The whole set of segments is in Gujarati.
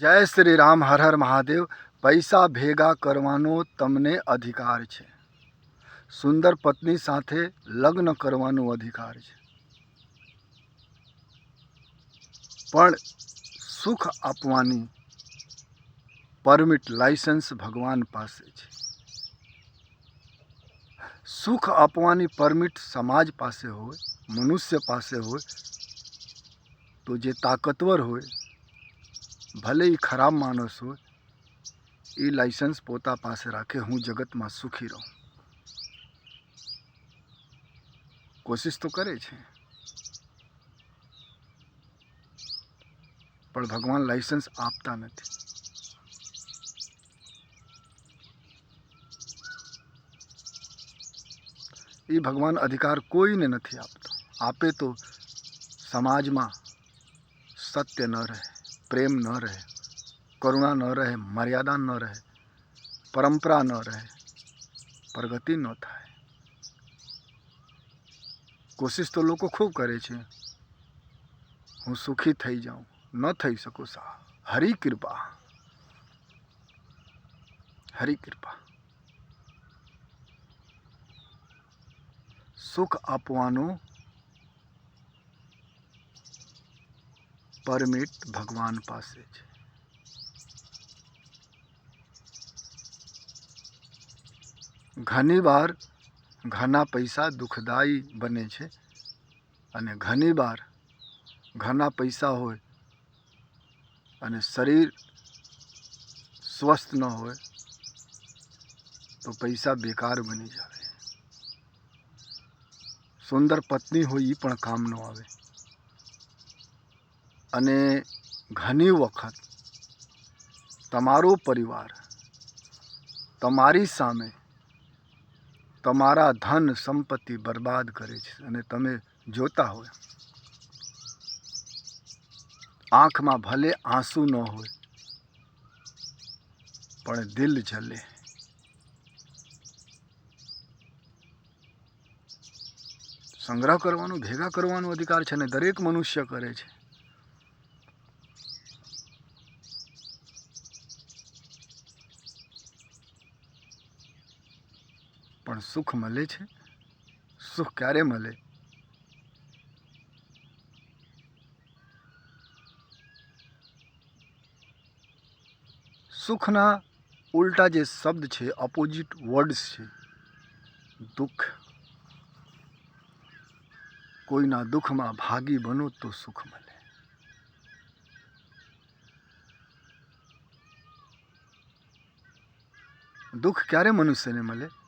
જય શ્રી રામ, હર હર મહાદેવ. પૈસા ભેગા કરવાનો તમને અધિકાર છે. સુંદર પત્ની સાથે લગ્ન કરવાનો અધિકાર છે. પણ સુખ આપવાની પરમિટ લાયસન્સ ભગવાન પાસે છે. સુખ આપવાની પરમિટ સમાજ પાસે હોય, મનુષ્ય પાસે હોય, તો જે તાકતવર હોય ભલે એ ખરાબ માણસ હોય એ લાયસન્સ પોતા પાસે રાખે હું જગતમાં સુખી રહું કોશિશ તો કરે છે પણ ભગવાન લાયસન્સ આપતા નથી એ ભગવાન અધિકાર કોઈને નથી આપતો આપે તો સમાજમાં સત્ય ન રહે પ્રેમ ન રહે કરુણા ન રહે મર્યાદા ન રહે પરંપરા ન રહે પ્રગતિ ન થાય કોશિશ તો લોકો ખૂબ કરે છે હું સુખી થઈ જાઉં ન થઈ શકું સા હરી કૃપા હરી કૃપા સુખ આપવાનો પરમિટ ભગવાન પાસે છે. ઘણી વાર ઘણા પૈસા દુઃખદાયી બને છે અને ઘણી વાર ઘણા પૈસા હોય અને શરીર સ્વસ્થ ન હોય તો પૈસા બેકાર બની જાય સુંદર પત્ની હોય એ પણ કામ ન આવે. અને ઘણી વખત તમારો પરિવાર તમારી સામે તમારા ધન સંપત્તિ બરબાદ કરે છે અને તમે જોતા હોય. આંખમાં ભલે આંસુ ન હોય, પણ દિલ જલે. સંગ્રહ કરવાનો, ભેગા કરવાનો અધિકાર છે અને દરેક મનુષ્ય કરે છે. પણ સુખ મળે છે? સુખ ક્યારે મળે? સુખના ઉલટા જે શબ્દ છે ઓપોઝિટ વર્ડ્સ છે, દુઃખ. કોઈના દુઃખમાં ભાગી બનો તો સુખ મળે. દુઃખ ક્યારે મનુષ્યને મળે?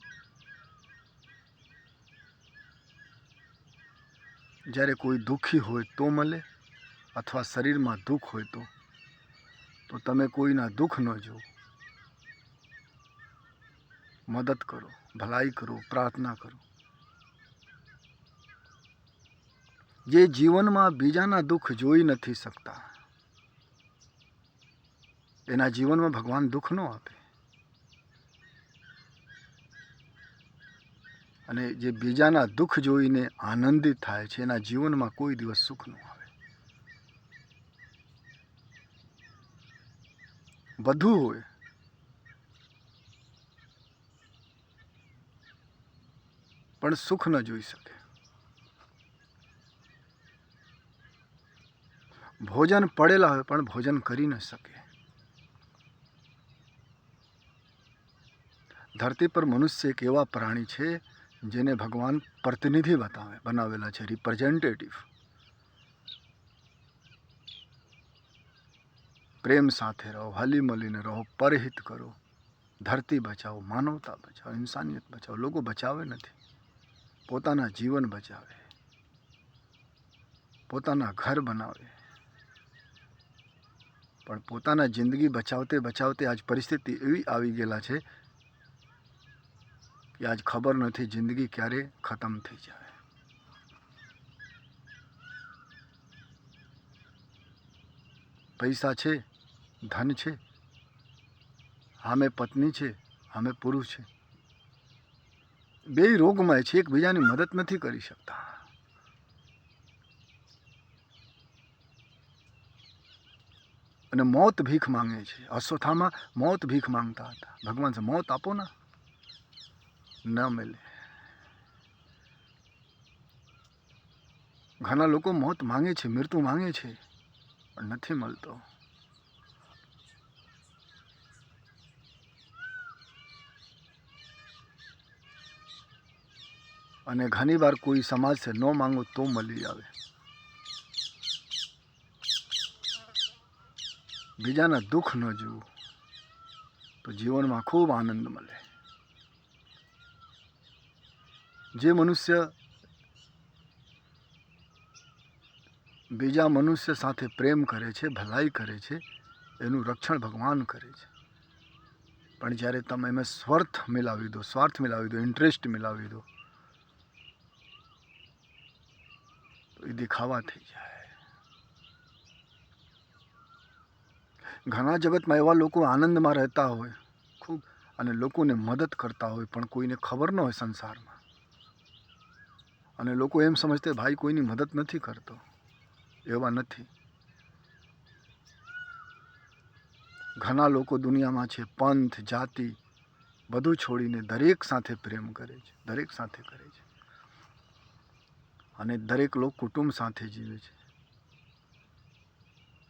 જ્યારે કોઈ દુઃખી હોય તો મળે અથવા શરીરમાં દુઃખ હોય તો તો તમે કોઈના દુઃખ ન જુઓ. મદદ કરો, ભલાઈ કરો, પ્રાર્થના કરો. જે જીવનમાં બીજાના દુઃખ જોઈ નથી શકતા, એના જીવનમાં ભગવાન દુઃખ ન આપે. અને જે બીજાના દુઃખ જોઈને આનંદિત થાય છે, એના જીવનમાં કોઈ દિવસ સુખ ન આવે. બધું હોય, પણ સુખ ન જોઈ શકે. ભોજન પડેલા હોય, પણ ભોજન કરી ન શકે. ધરતી પર મનુષ્ય એક એવા પ્રાણી છે જેને ભગવાન પ્રતિનિધિ બતાવે, બનાવેલા છે રિપ્રેઝેન્ટેટિવ પ્રેમ સાથે રહો હલી મળીને રહો, પરહિત કરો. ધરતી બચાવો, માનવતા બચાવો, ઇન્સાનિયત બચાવો. લોકો બચાવે નથી. પોતાના જીવન બચાવે. પોતાના ઘર બનાવે. પણ પોતાના જિંદગી બચાવતે બચાવતે આજ પરિસ્થિતિ એવી આવી ગયેલા છે કે આજ ખબર નથી જિંદગી ક્યારે ખતમ થઈ જાય. પૈસા છે, ધન છે હામે પત્ની છે હામે પુરુષ છે. બે રોગમય છે, એકબીજાની મદદ નથી કરી શકતા. અને મોત ભીખ માંગે છે. અશ્વથામાં મોત ભીખ માંગતા હતા. ભગવાન મોત આપો ના. ન મળે. ઘણા લોકો મોત માંગે છે, મૃત્યુ માંગે છે, પણ નથી મળતો. અને ઘણી વાર કોઈ સમાજ છે ન માંગો તો મળી આવે. બીજાના દુઃખ ન જોવું તો જીવનમાં ખૂબ આનંદ મળે. જે મનુષ્ય બીજા મનુષ્ય સાથે પ્રેમ કરે છે, ભલાઈ કરે છે, એનું રક્ષણ ભગવાન કરે છે. પણ જ્યારે તમે એમાં સ્વાર્થ મિલાવી દો, સ્વાર્થ મિલાવી દો, ઇન્ટરેસ્ટ મિલાવી દો, તો એ દેખાવા થઈ જાય. ઘણા જગતમાં એવા લોકો આનંદમાં રહેતા હોય, ખૂબ, અને લોકોને મદદ કરતા હોય, પણ કોઈને ખબર ન હોય સંસારમાં. અને લોકો એમ સમજતે ભાઈ કોઈની મદદ નથી કરતો. એવા નથી. ઘણા લોકો દુનિયામાં છે, પંથ, જાતિ, બધું છોડીને દરેક સાથે પ્રેમ કરે છે, દરેક સાથે કરે છે. અને દરેક લોકો કુટુંબ સાથે જીવે છે.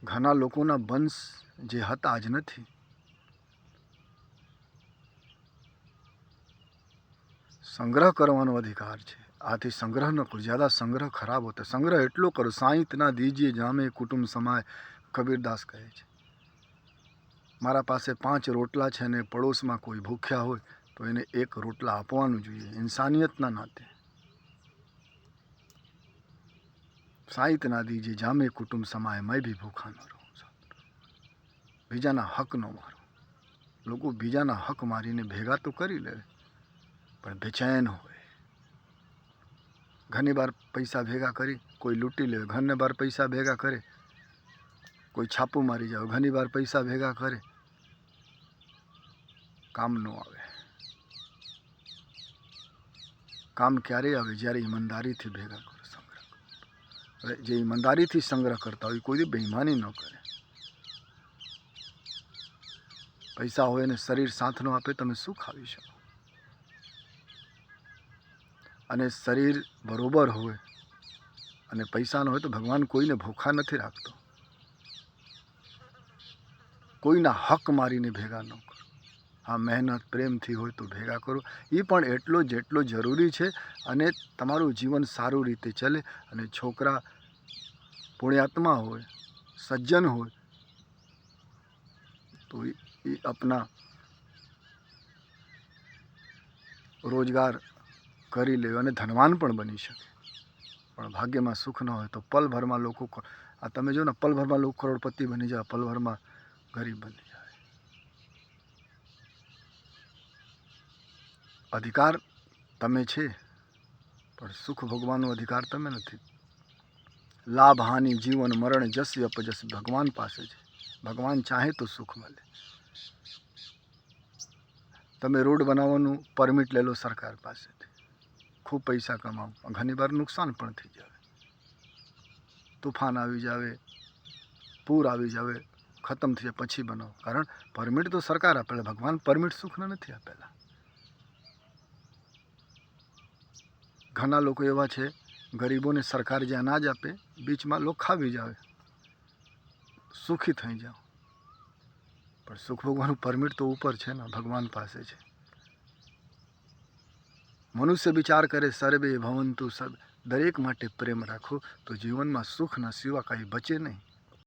ઘણા લોકોના વંશ જે હતા જ નથી. સંગ્રહ કરવાનો અધિકાર છે. આથી સંગ્રહ ન કરો જ્યાદા સંગ્રહ ખરાબ હોતા. સંગ્રહ એટલો કરો સાઈત ના દીજીએ જામે કુટુંબ સમાય, કબીરદાસ કહે છે. મારા પાસે પાંચ રોટલા છે ને પડોશમાં કોઈ ભૂખ્યા હોય, તો એને એક રોટલા આપવાનું જોઈએ, ઇન્સાનિયતના નાતે. સાહિત ના દીજે જામે કુટુંબ સમાય, મેં બી ભૂખા ન રહું બીજાના હક ન મારો. લોકો બીજાના હક મારીને ભેગા તો કરી લે, પણ બેચેન હોય. ઘણી વાર પૈસા ભેગા કરી, કોઈ લૂંટી લે ઘણી વાર પૈસા ભેગા કરે, કોઈ છાપું મારી જાવ ઘણી વાર પૈસા ભેગા કરે. કામ ન આવે. કામ ક્યારે આવે? જ્યારે ઈમાનદારીથી ભેગા કરો, સંગ્રહ હવે જે ઈમાનદારીથી સંગ્રહ કરતા હોય, કોઈ બેઈમાની ન કરે. પૈસા હોય ને શરીર સાથ ન આપે, તમે શું ખાવી શકો? અને શરીર બરોબર હોય અને પૈસાનો હોય તો ભગવાન કોઈને ભૂખા નથી રાખતો. કોઈના હક મારીને ભેગા ન કરો. હા, મહેનત, પ્રેમથી હોય તો ભેગા કરો. એ પણ એટલો જેટલો જરૂરી છે અને તમારું જીવન સારું રીતે ચાલે અને છોકરા પુણ્યાત્મા હોય, સજ્જન હોય, તો એ અપના રોજગાર કરી લે અને ધનવાન પણ બની શકે. પણ ભાગ્યમાં સુખ ન હોય તો પલભરમાં લોકો આ તમે જો ને પલભરમાં લોકો કરોડપતિ બની જાય પલભરમાં ગરીબ બની જાય. અધિકાર તમે છે, પણ સુખ ભોગવાનો અધિકાર તમે નથી. લાભ, હાનિ, જીવન, મરણ, જસ, અપજસ ભગવાન પાસે છે. ભગવાન ચાહે તો સુખ મળે. તમે રોડ બનાવવાનું પરમિટ લેલો સરકાર પાસેથી ખૂબ પૈસા કમાવો. પણ ઘણી વાર નુકસાન પણ થઈ જાય. તુફાન આવી જાવે, પૂર આવી જાવે, ખતમ થઈ જાય, પછી બનાવો. કારણ પરમિટ તો સરકાર આપેલા. ભગવાન પરમિટ સુખના નથી આપેલા. ઘણા લોકો એવા છે, ગરીબોને સરકાર જે અનાજ આપે, બીચમાં લોકો ખાવી જાવે. સુખી થઈ જાઓ. પણ સુખ ભોગવાનું પરમિટ તો ઉપર છે ને, ભગવાન પાસે છે. મનુષ્ય વિચાર કરે સર્વે ભવંતુ સર્વ દરેક માટે પ્રેમ રાખો, તો જીવનમાં સુખ ના સિવા કાંઈ બચે નહીં.